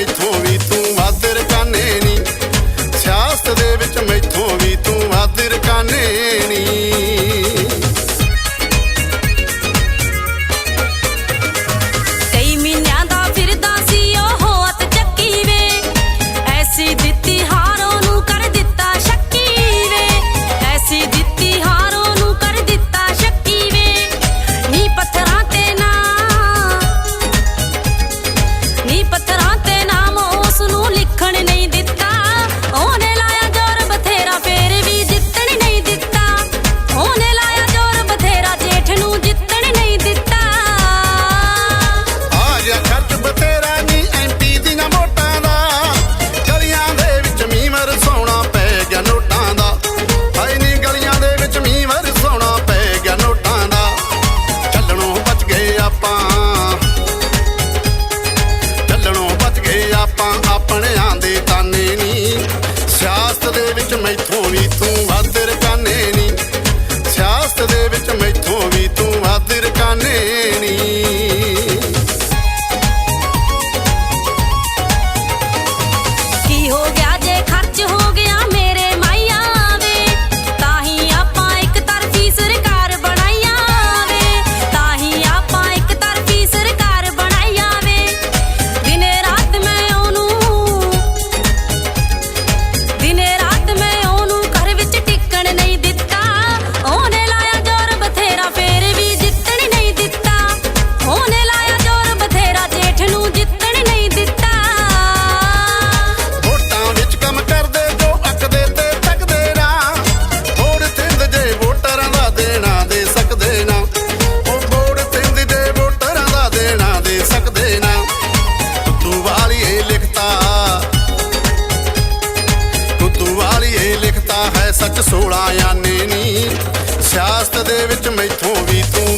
it ਵਿੱਚ 16 ਆਨੇ ਨਹੀਂ ਸਿਆਸਤ ਦੇ ਵਿੱਚ ਮੈਥੋਂ ਵੀ ਤੂੰ